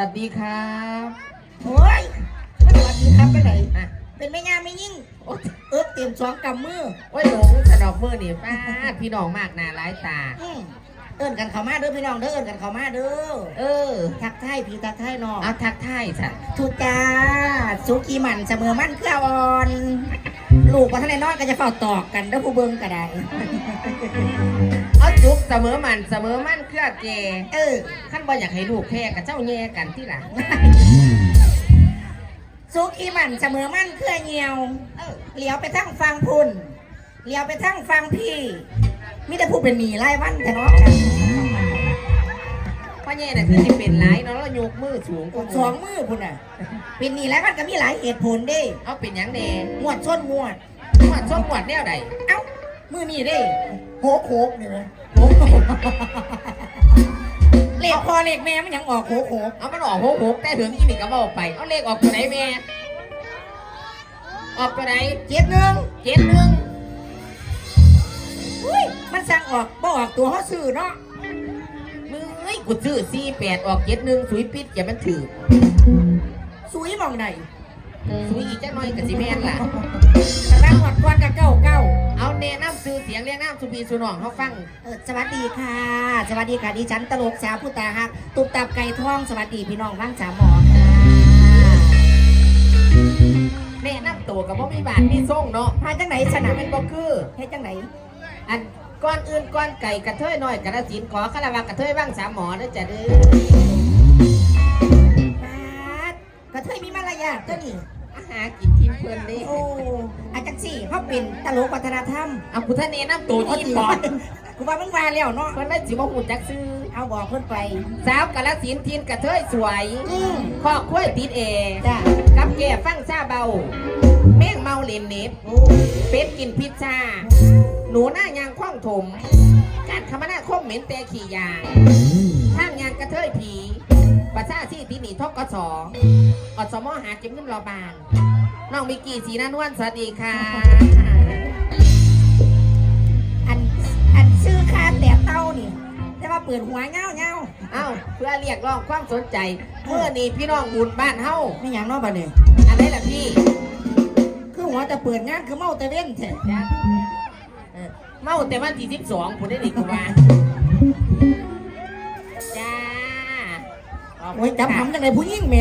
วัสดีครับโอ้ยสวัสดีครับไปไหนอะเป็นแม่งามไม่ยิ่งโอ๊ยเอิบเต็มสองกำมือโอ้ยหลงสะดอกมือนี่ป้าดพี่น้องมากหนาร้ายตา อืมเอิ้นกันเขามาเด้อพี่น้องเด้อเอิ้นกันเขามาเด้อเออทักทายพี่ทักทายน้องเอาทักทายสัตว์ทุจ้าสุกีมันเสมอมันเครืออ่อน ลูกว่าท่านในนอนก็จะเฝ้าตอกกันเด้อผู้เบิ่งก็ได้ เอาจุกเสมอมันเสมอมันเครือเจเออขั้นบ่อยากให้ลูกแพ้กับเจ้าแย่กันที่หลังสุกีมันเสมอมันเครือเหี่ยวเออเลี้ยวไปทั้งฟังพุ่นเลี้ยวไปทั้งฟังพี่มิแต่ผู้เป็นหมีไล่วันแต่เนาะเพราะแย่น่ะคือที่เป็นร้ายเนาะแล้วยกมือสูงกว่าสองมือพุ่นน่ะ เป็นหมีไล่วันก็มีหลายเหตุผลเด้ เอาเป็นหยังแดงงวดชนงวดหวดชมหวดแนวใดเอ้า มือนี่เด้โหกโหกนี่ไหมโอ้ยเลขพอเลขแม่มันยังออกโหกโหกเอามันออกหกหกแต่ถึงอีนี่ก็บเอกไป เอาเลขออกตัวไหนแม่ ออกตัวไหนเจ็ดหนึ่งเจ็ดหนึ่งอุ้ยมันสั่งออกบ่ออกตัวเขาซื้อเนาะมึงเอ้ยกูซื้อสี่แปดออกเจ็ดหนึ่งสุยปิดอย่ามันถือสุยมองไหนสุยอีกจักหน่อยกับสิแม่นล่ะแต่ละหอดก้อนกับเก้าเก้าเอา แนะนำซื้อเสียงเรียกน้ำสุพีสุนองเขาฟัง เออสวัสดีค่ะ สวัสดีค่ะดิฉันตลกสาวผู้ตาหัก ตุบตับไก่ทองสวัสดีพี่น้องบ้างสามหมอค่ะแนะนำตัวกับว่ามีบาทมีส่งเนาะพาจังไหนสขนานาดมเป็นบ่คือเฮ็ดจังไหนอันก้อนอื่นก้อนไก่กระเทยน้อยกระสินขอคาราวากระเทยบ้างสามหมอเด้อจ้ะเด้อปาดกระเทยมีมารยาทตัวนี้ อาหารกินทีมเพิ่นเด้โอ้อาจังสี่เขาเป็นตลกวัฒนธรรมเอาคุณท่านแนะนำตัวอีปอดกูว่ามึงว่าแล้วเนาะเพิ่นได้สิบ่ฮู้จักซื้อเอาบอกเพิ่นไปสาวกระสินทีนกระเทยสวยอืมข้อคุ้ยติดเอจ้ากับแก่ฟังซาเบาแม่งเมาเล่นเน็ตโอ้เป็ดกินพิซซ่าหนูหน้ายางคว้างถมการคมนาคมเหม็นแต่ขี่ยางทางยางกระเทยผี ประชาที่ที่หนีทกสอสมหาเก็บเงินรอบานน้องมิกกี้สีนานวลสวัสดีค่ะ อันอันซื้อคาแต่เต้านี่แต่ว่าเปิดหัวเงาเงาเอ้าเพื่อเรียกร้องความสนใจเมื่อนี้พี่น้องบุญบ้านเฮาไม่หยังเนาะบัดนี้อะไรล่ะพี่ คือหัวแต่เปิดงานคือเมาแต่เว้นแท้จ้ะเออเมาแต่วันที่สิบสองผมได้ดีกว่า โอ้ยคุณจำค่ะทำจังไดผู้หญิงแหม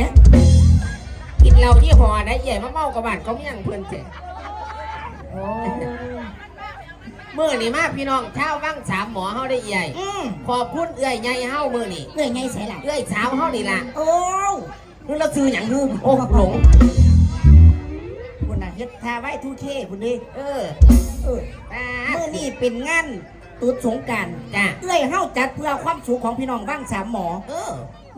กินเหล้าที่หอได้ใหญ่มาเมากับบ้านเขาไม่ยังเพื่อนเจ๊เมื่อนี่มาพี่น้องเช้าว่างสามหมอเฮาได้ใหญ่อืมขอบคุณเอื้อยใหญ่เฮามื่อนี่เอ้ยไงใส่ล่ะเอื้อยสาวเฮานี่ล่ะ โอ้นึกเราซื้ออย่างนึงโอ้หลงคุณน่ะเฮ็ดทาไว้ทุเทคุณดิเออเออตาเมื่อนี่เป็นงาน ตุดสงกรารจ้าเอ้ยเฮาจัดเพื่อความสุขของพี่น้องบ้างสามหมอ เออ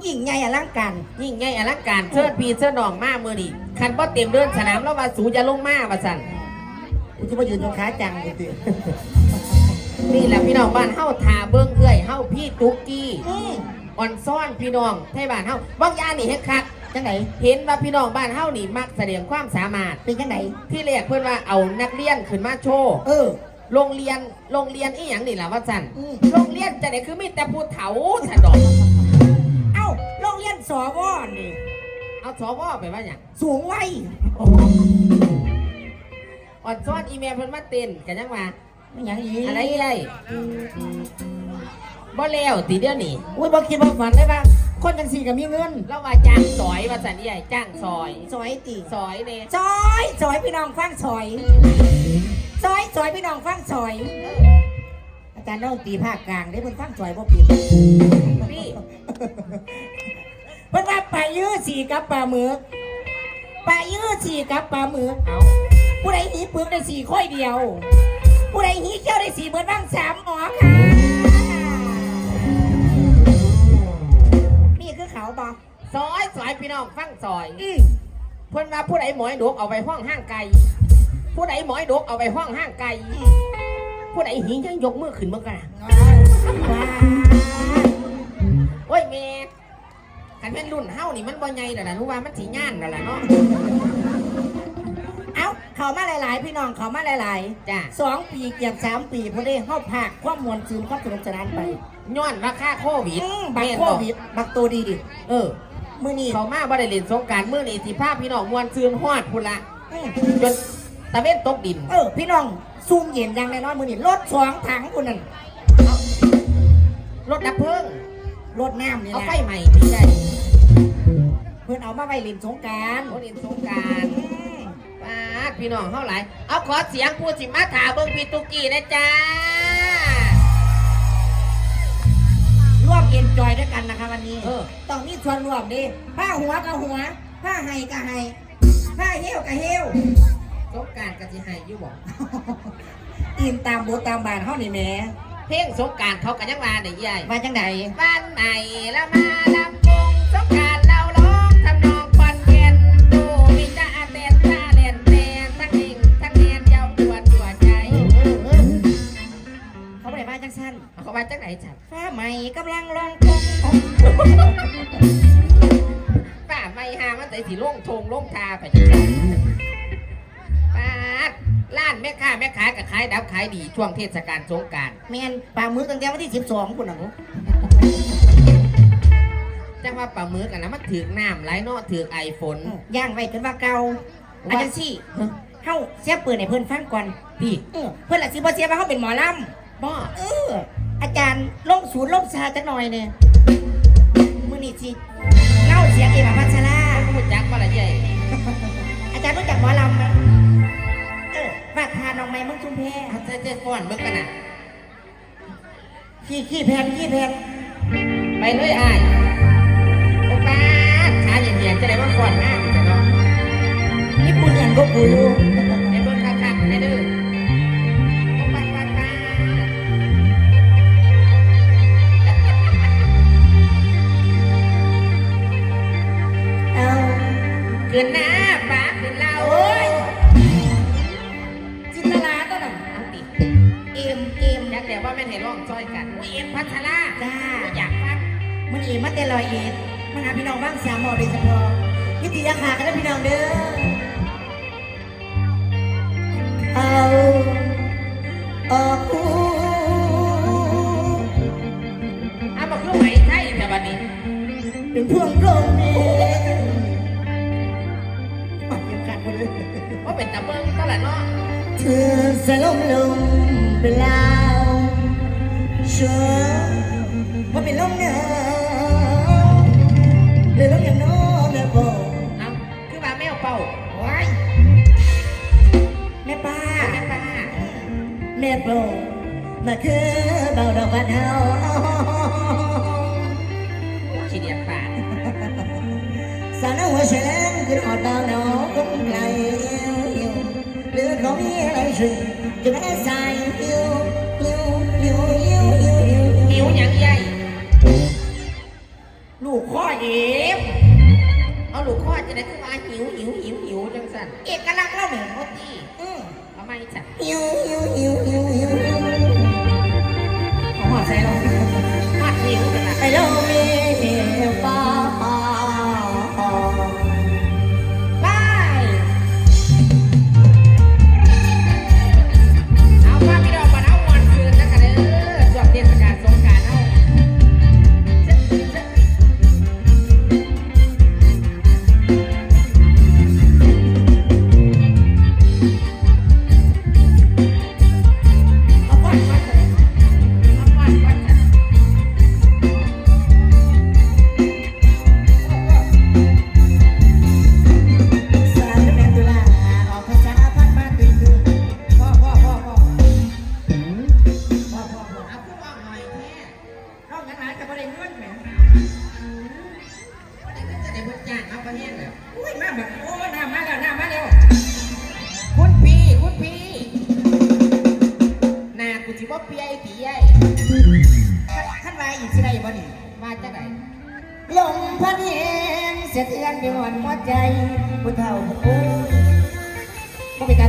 ยิ่งใหญ่อลังการยิ่งใหญ่อลังการเชิดพีเชิดดองมามื่อนี่คันบ่เต็มเดินสนามแล้วว่าสูจะลงมาว่าสั่นกูจะมายืนตรงขาจังกูตินี่แหละพี่น้องบ้านเฮาทาเบิ่งเอื้อยเฮาพี่ตุ๊กกี้อืมอ่อนซ่อนพี่น้องไทยบ้านเฮาบางอยางนี่เฮ็ดคักจังไหนเห็นว่าพี่น้องบ้านเฮานี่มักแสดงความสามารถเป็นจังไหนที่แรกเพื่อนว่าเอานักเรียนขึ้นมาโชว์เออ โรงเรียนโรงเรียนอีหยังนี่ล่ะว่าสั่นอืมโรงเรียนจะไหนคือมีแต่ผู้เฒ่าฉันดอกเอ้าโรงเรียนสวนี่ เอาสวไปว่าหยังสูงไว้อ่อนซ่อนอีเมลเพิ่นมาเต้นกันยังว่าไม่หยังอีอะไรใหญ่บ่แล้วติเดียวนี่อุ้ยบอกคิดบอกฝันได้ป่ะคนจังสี่ก็มีเงินเราว่าจ้างซอยว่าสั่นใหญ่จ้างซอยซอยตีซอยเด้ซอยซอยพี่น้องฟังซอยซ อยซอยพี่น้องฟังซอย อาจารย์เล่าตีภาคกลางได้เพิ่นฟังซอยบ่ผิดพี่เพิ่นว่าปลายื้อสี่กับปลาหมึกปลายื้อสี่กับปลาหมึกเอาผู้ใดหีปึกได้สี่ค่อยเดียว ผู้ใดหีเขี้ยวได้สี่เบิดบ้างสามหมอค่ะ นี่คือเขาบอกซอยซอยพี่น้องฟังซอย อืมเพิ่นว่าผู้ใดหมอยดกเอาไปห้องห้างไก่ ผู้ใดหมอยดกเอาไปห้องห้างไก่ผู้ใดหิงยังยกมือขึ้นเมื่อกันว้าโอ้ยแม่คันเป็นรุ่นเฮานี่มันบ่ใหญ่แล้วล่ะหนูว่ามันสิย่านแล้วล่ะเนาะ เอาเขามาหลาย ๆ พี่น้องเขามาหลายจ้ะๆสองปีเกือบสามปีพอดีเข้าภาคความมวลซืนความสนุกสนานไปย้อนราคาโควิดอืมบักแม่นโคบ่วิดบักตัวดีดิเออ มือนี่เขามาบ่ได้เล่นสงกรารมื้อนี้สิพาพี่น้องมวนซืนฮอดพุ่นละอืมจน ตะเว้นตกดิน เออ พี่น้องซุ่มเย็นอยังแน่นอนมือนี่รถสองถังคุณนั่นรถดับเพลิงรถน้ำนี่เอานะไฟใหม่พี่ได้เพื่อนเอามาไว้เล่นสงกรารโอเล่นสงกรารปาดพี่น้องเท่าไหร่เอาขอเสียงผู้สิมาถาเบิ่งพี่ตุกกี้นะจ๊ะร่วมเอ็นจอยด้วยกันนะคะวันนี้เออ ต้องมีส่วนร่วมดิผ้าหัวกับหัวผ้าไห้กับไห้ผ้าเหี้ยวกับเหี้ยว สงกรารก็สิให้อยู่บ่ อินตามบทตามบานเขานี่แหม่เพลงสงกรารเขาก็ยังว่าได้ใหญ่มาจังได บ้านใหม่แล้วมาายดับขายดีช่วงเทศกาลสงกรารแมนปลาหมึกตั้งแต่วันที่สิบสองคุณน่ะหนูจังว่าปลาหมึกอันนั้นมันถือกน้ำไหลเนาะถือกไอฝนย่างไว้จนว่าเก่าอาจารย์ซี่เฮาเสียปืนให้เพิ่นฟังก่อนพี่เออเพิ่นละสิบ่เสียว่าเฮาเป็นหมอลำบ่เออ อาจารย์ลงศูนย์ลงซาจักหน่อยเนี่ยมื้อนี้สิเล่าเสียงเอมาพัชรารู้จักว่าละใหญ่อาจารย์รู้จักหมอลำไหมเออ บัดพาน้องไม้มึงชุมแพเอาใจใจฟ้อนเบิ่งกันน่ะขี้ขี้แพนขี้แพนไปเลยอ้ายโอ้ป้าดขาเย็นๆจะได้มาฟ้อนงานอยู่จ้ะเนาะญี่ปุ่นอย่างก็กูอยู่ให้เบิ่งคักๆให้เด้อโอ้ป้าดป้าดป้าดเอาขึ้นหน้าป้าขึ้นเรา ว่าแม่นให้ร้องซอยกันอุ้ยเอ็มพัชราจ้า อยากฟังมันอีมันแต่ลอยเอ็ดมันหาพี่น้องบ้างสามหมอโดยเฉพาะยุติยาขากันนะพี่น้องเด้อ เอาออกหูเอาบอกลูกไหมไทยแต่บัดนี้เป็นพวงกลมนี่ปัดเก็บกันไปเลยว่าเป็นตะเบิงเท่าไหร่เนาะเธอสลบลงเป็นลาวเชื่อว่าเป็นลมหนาวหรือลมอย่างน้นนะบอกเอาคือว่าแมวเป่าว้ายแม่ป้าแม่ป้าแม่โปรดมาคือเบาดอกบานเฮาขี้เดียดปาดสาวน้หัวแฉลงคือออดดาวหนอก้มไกลเหี่ยวหรือเขามีอะไรช่วยจะแม่ใสายหิว วหิวหยังใหญ่ลูกข้อเย็บเอาลูกคอจะได้คือว่าหิวหิวหิวหิวจังสันเอกลักษณ์เล่าหนึ่งโคตรดีอืมทำไมจัดหิวหิวหิวหิวหิว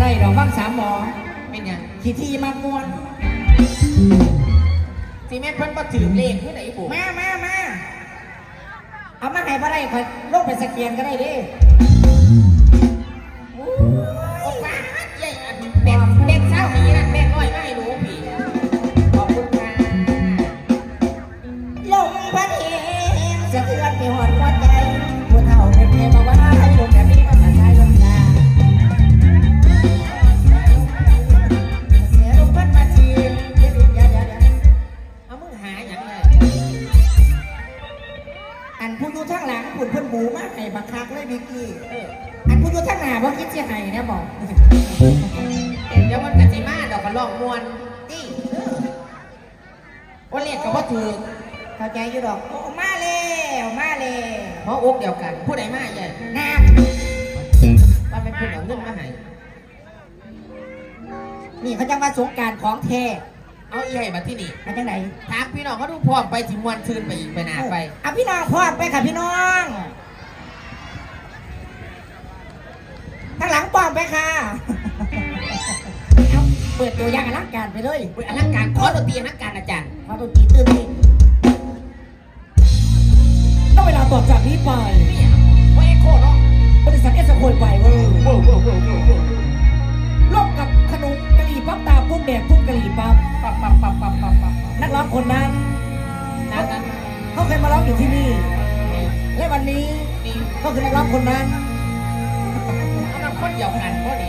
ไรหรอกบ้างสามหมอเป็นหยังขี้ที่มากวนสิแม่นเพิ่นบ่ถือเลขคือไหนบุมามามาเอามาให้บ่ได้คอยลงไปสแกนก็ได้เดิโอ้ป้าใหญ่อันแบ่งแบ่งเช้านี้นะแบ่งน้อยมาให้หนูพี่ขอบคุณค่ะลงพันเห็นเสียเทือนไปหวนหัวใจคัก ว่าเรียกกับว่าถือเข้าใจอยู่ดอกโอ้มาแล้วมาแล้วเพราะอกเดียวกันผู้ใดมาใหญ่นะว่าเป็นผู้เอาเงินมาให้นี่เขาจะมาสงกรารของแท้เอาอีให้มาที่นี่มาจากไหนถามพี่น้องเขาดูพร้อมไปสิมวนชื่นไปอีกไปหนาไปอะพี่น้องพร้อมไปค่ะพี่น้องข้างหลังพร้อมไปค่ะเอาเปิดตัวอย่างอลังการไปเลยอุ๊ยอลังการขอดนตรีอลังการอาจารย์ มาตัวจีตื่นดิต้องเวลาต่อจากนี้ไปนี่ว่าเอ็กโคเนาะบริษัทเอสโคยไปเว้ยโว้โว้โว้โว้โว้ร่วมกับขนมกะหรี่ปั๊บตากุ้งแดงกุ้งกะหรี่ปั๊บปั๊บปั๊บปั๊บปั๊บปั๊บปับนักร้องคนนั้นนั้นนั้นเขาเคยมาร้องอยู่ที่นี่ และวันนี้นี่ก็คือนักร้องคนนั้นเอานำคนเดียวกันพอดี